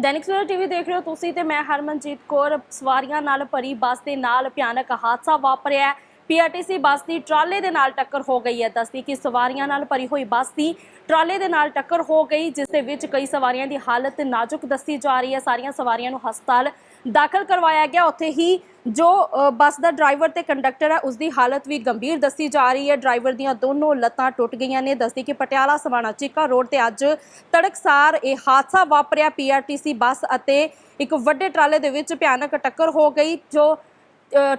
Dainik Savera TV ਦੇਖ ਰਹੇ ਹੋ ਤੁਸੀਂ ਤੇ ਮੈਂ ਹਰਮਨਜੀਤ ਕੌਰ। ਸਵਾਰੀਆਂ ਨਾਲ ਭਰੀ ਬੱਸ ਦੇ ਨਾਲ ਭਿਆਨਕ ਹਾਦਸਾ ਵਾਪਰਿਆ ਹੈ। ਪੀਆਰਟੀਸੀ ਬੱਸ ਦੀ ਟਰਾਲੇ ਦੇ ਨਾਲ ਟੱਕਰ ਹੋ ਗਈ ਹੈ। ਦੱਸਦੀ ਕਿ ਸਵਾਰੀਆਂ ਨਾਲ ਭਰੀ ਹੋਈ ਬੱਸ ਦੀ ਟਰਾਲੇ ਦੇ ਨਾਲ ਟੱਕਰ ਹੋ ਗਈ, ਜਿਸ ਦੇ ਵਿੱਚ ਕਈ ਸਵਾਰੀਆਂ ਦੀ ਹਾਲਤ ਨਾਜ਼ੁਕ ਦੱਸੀ ਜਾ ਰਹੀ ਹੈ। ਸਾਰੀਆਂ ਸਵਾਰੀਆਂ ਨੂੰ ਹਸਪਤਾਲ ਦਾਖਲ ਕਰਵਾਇਆ ਗਿਆ। ਉੱਥੇ ਹੀ ਜੋ ਬੱਸ ਦਾ ਡਰਾਈਵਰ ਤੇ ਕੰਡਕਟਰ ਹੈ ਉਸ ਦੀ ਹਾਲਤ ਵੀ ਗੰਭੀਰ ਦੱਸੀ ਜਾ ਰਹੀ ਹੈ। ਡਰਾਈਵਰ ਦੀਆਂ ਦੋਨੋਂ ਲੱਤਾਂ ਟੁੱਟ ਗਈਆਂ ਨੇ। ਦੱਸਦੀ ਕਿ ਪਟਿਆਲਾ ਸਵਾਣਾ ਚੀਕਾ ਰੋਡ ਤੇ ਅੱਜ ਤੜਕਸਾਰ ਇਹ ਹਾਦਸਾ ਵਾਪਰਿਆ। ਪੀਆਰਟੀਸੀ ਬੱਸ ਅਤੇ ਇੱਕ ਵੱਡੇ ਟਰਾਲੇ ਦੇ ਵਿੱਚ ਭਿਆਨਕ ਟੱਕਰ ਹੋ ਗਈ, ਜੋ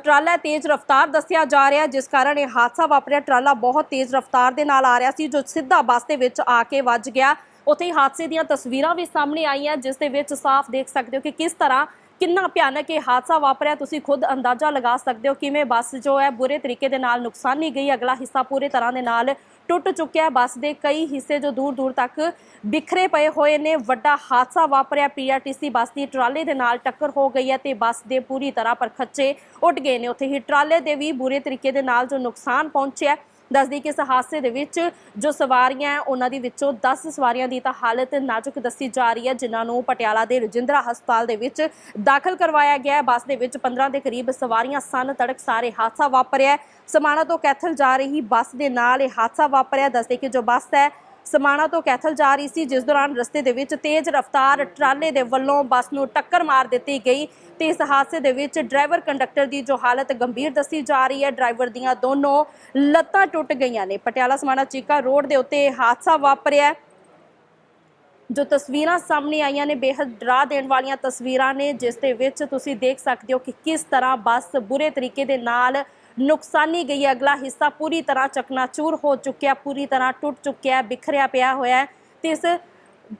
ਟਰਾਲਾ ਤੇਜ਼ ਰਫ਼ਤਾਰ ਦੱਸਿਆ ਜਾ ਰਿਹਾ ਜਿਸ ਕਾਰਨ ਇਹ ਹਾਦਸਾ ਵਾਪਰਿਆ। ਟਰਾਲਾ ਬਹੁਤ ਤੇਜ਼ ਰਫ਼ਤਾਰ ਦੇ ਨਾਲ ਆ ਰਿਹਾ ਸੀ, ਜੋ ਸਿੱਧਾ ਬੱਸ ਦੇ ਵਿੱਚ ਆ ਕੇ ਵੱਜ ਗਿਆ। ਉੱਥੇ ਹੀ ਹਾਦਸੇ ਦੀਆਂ ਤਸਵੀਰਾਂ ਵੀ ਸਾਹਮਣੇ ਆਈਆਂ, ਜਿਸ ਦੇ ਵਿੱਚ ਸਾਫ਼ ਦੇਖ ਸਕਦੇ ਹੋ ਕਿ ਕਿਸ ਤਰ੍ਹਾਂ ਕਿੰਨਾ ਭਿਆਨਕ ਇਹ ਹਾਦਸਾ ਵਾਪਰਿਆ? ਤੁਸੀਂ ਖੁਦ ਅੰਦਾਜ਼ਾ ਲਗਾ ਸਕਦੇ ਹੋ ਕਿਵੇਂ ਬੱਸ ਜੋ ਹੈ ਬੁਰੇ ਤਰੀਕੇ ਦੇ ਨਾਲ ਨੁਕਸਾਨੀ ਗਈ? ਅਗਲਾ ਹਿੱਸਾ ਪੂਰੇ ਤਰ੍ਹਾਂ ਦੇ ਨਾਲ ਟੁੱਟ ਚੁੱਕਿਆ ਬੱਸ ਦੇ ਕਈ ਹਿੱਸੇ ਜੋ ਦੂਰ ਦੂਰ ਤੱਕ ਬਿਖਰੇ ਪਏ ਹੋਏ ਨੇ। ਵੱਡਾ ਹਾਦਸਾ ਵਾਪਰਿਆ। ਪੀਆਰਟੀਸੀ ਬੱਸ ਦੀ ਟਰਾਲੇ ਦੇ ਨਾਲ ਟੱਕਰ ਹੋ ਗਈ ਹੈ ਤੇ ਬੱਸ ਦੇ ਪੂਰੀ ਤਰ੍ਹਾਂ ਪਰ ਖੱਚੇ ਉੱਡ ਗਏ ਨੇ। ਉੱਥੇ ਹੀ ਟਰਾਲੇ ਦੇ ਵੀ ਬੁਰੇ ਤਰੀਕੇ ਦੇ ਨਾਲ ਜੋ ਨੁਕਸਾਨ ਪਹੁੰਚਿਆ ਦੱਸਦੀ ਕਿ ਇਸ ਹਾਦਸੇ ਦੇ ਵਿੱਚ ਜੋ ਸਵਾਰੀਆਂ ਹੈ, ਉਹਨਾਂ ਦੀ ਵਿੱਚੋਂ 10 ਸਵਾਰੀਆਂ ਦੀ ਤਾਂ ਹਾਲਤ ਨਾਜ਼ੁਕ ਦੱਸੀ ਜਾ ਰਹੀ ਹੈ, ਜਿਨ੍ਹਾਂ ਨੂੰ ਪਟਿਆਲਾ ਦੇ ਰਜਿੰਦਰਾ ਹਸਪਤਾਲ ਦੇ ਵਿੱਚ ਦਾਖਲ ਕਰਵਾਇਆ ਗਿਆ ਹੈ ਬੱਸ ਦੇ ਵਿੱਚ 15 ਦੇ ਕਰੀਬ ਸਵਾਰੀਆਂ ਸਨ, ਤੜਕ ਸਾਰੇ ਹਾਦਸਾ ਵਾਪਰਿਆ ਹੈ। ਸਮਾਣਾ ਤੋਂ ਕੈਥਲ ਜਾ ਰਹੀ ਬੱਸ ਦੇ ਨਾਲ ਇਹ ਹਾਦਸਾ ਵਾਪਰਿਆ ਦੱਸਦੇ ਕਿ ਜੋ ਬੱਸ ਹੈ ਸਮਾਣਾ ਤੋਂ ਕੈਥਲ ਜਾ ਰਹੀ ਸੀ, ਜਿਸ ਦੌਰਾਨ ਰਸਤੇ ਦੇ ਵਿੱਚ ਤੇਜ਼ ਰਫ਼ਤਾਰ ਟਰਾਲੇ ਦੇ ਵੱਲੋਂ ਬੱਸ ਨੂੰ ਟੱਕਰ ਮਾਰ ਦਿੱਤੀ ਗਈ ਤੇ ਇਸ ਹਾਦਸੇ ਦੇ ਵਿੱਚ ਡਰਾਈਵਰ ਕੰਡਕਟਰ ਦੀ ਜੋ ਹਾਲਤ ਗੰਭੀਰ ਦੱਸੀ ਜਾ ਰਹੀ ਹੈ, ਡਰਾਈਵਰ ਦੀਆਂ ਦੋਨੋਂ ਲੱਤਾਂ ਟੁੱਟ ਗਈਆਂ ਨੇ। ਪਟਿਆਲਾ ਸਮਾਣਾ ਚੀਕਾ ਰੋਡ ਦੇ ਉੱਤੇ ਹਾਦਸਾ ਵਾਪਰਿਆ ਜੋ ਤਸਵੀਰਾਂ ਸਾਹਮਣੇ ਆਈਆਂ ਨੇ ਬੇहद ਡਰਾ ਦੇਣ ਵਾਲੀਆਂ ਤਸਵੀਰਾਂ ਨੇ, ਜਿਸ ਦੇ ਵਿੱਚ ਤੁਸੀਂ ਦੇਖ ਸਕਦੇ ਹੋ ਕਿ ਕਿਸ ਤਰ੍ਹਾਂ ਬੱਸ ਬੁਰੇ ਤਰੀਕੇ ਦੇ ਨਾਲ ਨੁਕਸਾਨੀ ਗਈ ਹੈ। ਅਗਲਾ ਹਿੱਸਾ ਪੂਰੀ ਤਰ੍ਹਾਂ ਚਕਨਾਚੂਰ ਹੋ ਚੁੱਕਿਆ, ਪੂਰੀ ਤਰ੍ਹਾਂ ਟੁੱਟ ਚੁੱਕਿਆ, ਬਿਖਰਿਆ ਪਿਆ ਹੋਇਆ ਹੈ। ਤੇ ਇਸ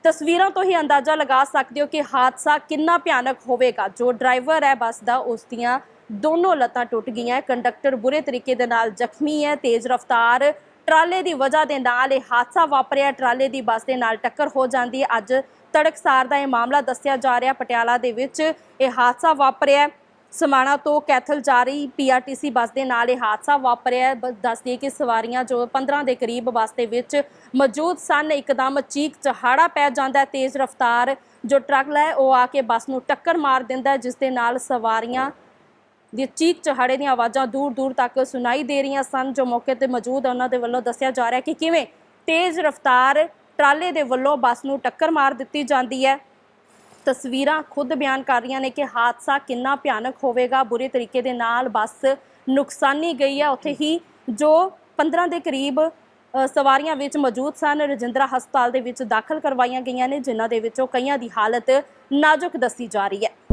ਤਸਵੀਰਾਂ ਤੋਂ ਹੀ ਅੰਦਾਜ਼ਾ ਲਗਾ ਸਕਦੇ ਹੋ ਕਿ ਹਾਦਸਾ ਕਿੰਨਾ ਭਿਆਨਕ ਹੋਵੇਗਾ। ਜੋ ਡਰਾਈਵਰ ਹੈ, ਬੱਸ ਦਾ, ਉਸ ਦੀਆਂ ਦੋਨੋਂ ਲੱਤਾਂ ਟੁੱਟ ਗਈਆਂ ਕੰਡਕਟਰ ਬੁਰੇ ਤਰੀਕੇ ਦੇ ਨਾਲ ਜ਼ਖਮੀ ਹੈ, ਤੇਜ਼ ਰਫ਼ਤਾਰ ਟਰਾਲੇ ਦੀ ਵਜ੍ਹਾ ਦੇ ਨਾਲ ਇਹ ਹਾਦਸਾ ਵਾਪਰਿਆ। ਟਰਾਲੇ ਦੀ ਬੱਸ ਦੇ ਨਾਲ ਟੱਕਰ ਹੋ ਜਾਂਦੀ ਹੈ। ਅੱਜ ਤੜਕਸਾਰ ਦਾ ਇਹ ਮਾਮਲਾ ਦੱਸਿਆ ਜਾ ਰਿਹਾ। ਪਟਿਆਲਾ ਦੇ ਵਿੱਚ ਇਹ ਹਾਦਸਾ ਵਾਪਰਿਆ। ਸਮਾਣਾ ਤੋਂ ਕੈਥਲ ਜਾ ਰਹੀ ਪੀਆਰਟੀਸੀ ਬੱਸ ਦੇ ਨਾਲ ਇਹ ਹਾਦਸਾ ਵਾਪਰਿਆ। ਹੈ। ਬ- ਦੱਸ ਕਿ ਸਵਾਰੀਆਂ ਜੋ 15 ਦੇ ਕਰੀਬ ਬੱਸ ਦੇ ਵਿੱਚ ਮੌਜੂਦ ਸਨ, ਇੱਕਦਮ ਚੀਕ ਚਹਾੜਾ ਪੈ ਜਾਂਦਾ ਤੇਜ਼ ਰਫ਼ਤਾਰ ਜੋ ਟਰੱਕ ਲੈ ਉਹ ਆ ਕੇ ਬੱਸ ਨੂੰ ਟੱਕਰ ਮਾਰ ਦਿੰਦਾ ਜਿਸ ਦੇ ਨਾਲ ਸਵਾਰੀਆਂ ਦੀ ਚੀਕ ਚਹਾੜੇ ਦੀਆਂ ਆਵਾਜ਼ਾਂ ਦੂਰ ਦੂਰ ਤੱਕ ਸੁਣਾਈ ਦੇ ਰਹੀਆਂ ਸਨ, ਜੋ ਮੌਕੇ ਤੇ ਮੌਜੂਦ ਉਹਨਾਂ ਦੇ ਵੱਲੋਂ ਦੱਸਿਆ ਜਾ ਰਿਹਾ ਕਿ ਕਿਵੇਂ ਤੇਜ਼ ਰਫ਼ਤਾਰ ਟਰਾਲੇ ਦੇ ਵੱਲੋਂ ਬੱਸ ਨੂੰ ਟੱਕਰ ਮਾਰ ਦਿੱਤੀ ਜਾਂਦੀ ਹੈ। ਤਸਵੀਰਾਂ ਖੁਦ ਬਿਆਨ ਕਰ ਰਹੀਆਂ ਨੇ ਕਿ ਹਾਦਸਾ ਕਿੰਨਾ ਭਿਆਨਕ ਹੋਵੇਗਾ। ਬੁਰੇ ਤਰੀਕੇ ਦੇ ਨਾਲ ਬੱਸ ਨੁਕਸਾਨੀ ਗਈ ਹੈ। ਉੱਥੇ ਹੀ ਜੋ 15 ਦੇ ਕਰੀਬ ਸਵਾਰੀਆਂ ਵਿੱਚ ਮੌਜੂਦ ਸਨ, ਰਜਿੰਦਰਾ ਹਸਪਤਾਲ ਦੇ ਵਿੱਚ ਦਾਖਲ ਕਰਵਾਈਆਂ ਗਈਆਂ ਨੇ, ਜਿਨ੍ਹਾਂ ਦੇ ਵਿੱਚੋਂ ਕਈਆਂ ਦੀ ਹਾਲਤ ਨਾਜ਼ੁਕ ਦੱਸੀ ਜਾ ਰਹੀ ਹੈ।